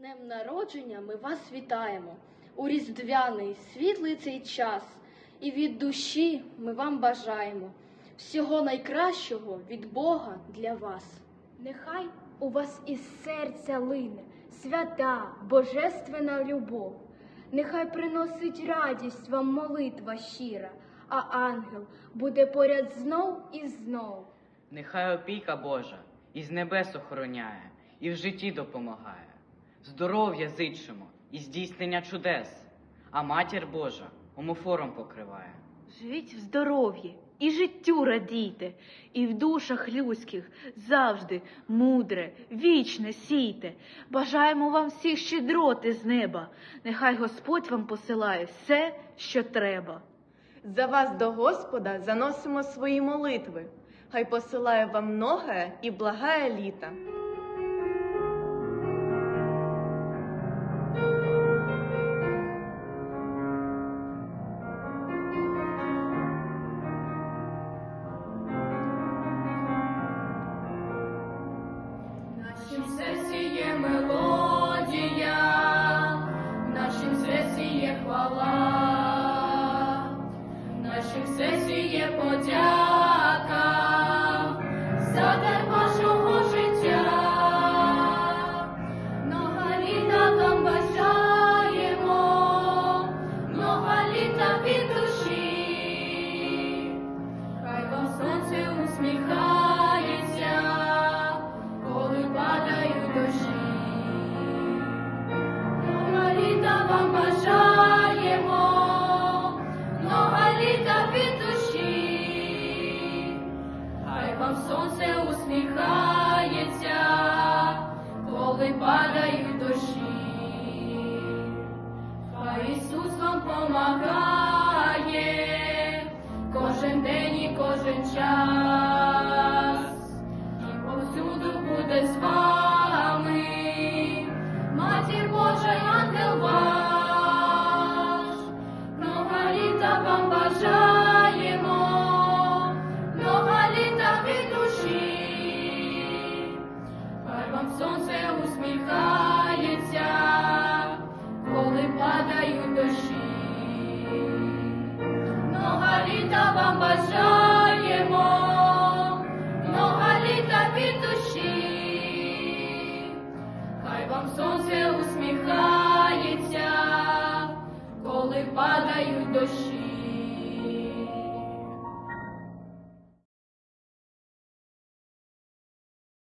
днем народження ми вас вітаємо у різдвяний світлий цей час, і від душі ми вам бажаємо всього найкращого від Бога для вас. Нехай у вас із серця лине свята, божественна любов. Нехай приносить радість вам молитва щира, а ангел буде поряд знов і знов. Нехай опіка Божа із небес охороняє і в житті допомагає. Здоров'я зичимо і здійснення чудес, а матір Божа омофором покриває. Живіть в здоров'ї і життю радійте, і в душах людських завжди мудре, вічне сійте. Бажаємо вам всіх щедроти з неба. Нехай Господь вам посилає все, що треба. За вас до Господа заносимо свої молитви. Хай посилає вам многое і благає літа. Усміхається, коли падають дощі. Много літа вам бажаємо, много літа душі. Хай вам сонце усміхається, коли падають дощі. Хай Ісус помагає кожен день і кожен час, Боже вами, матір Божа і ангел літа вам бажаємо, літа від душі, хай сонце усміхається, коли падають дощі, много літа вам.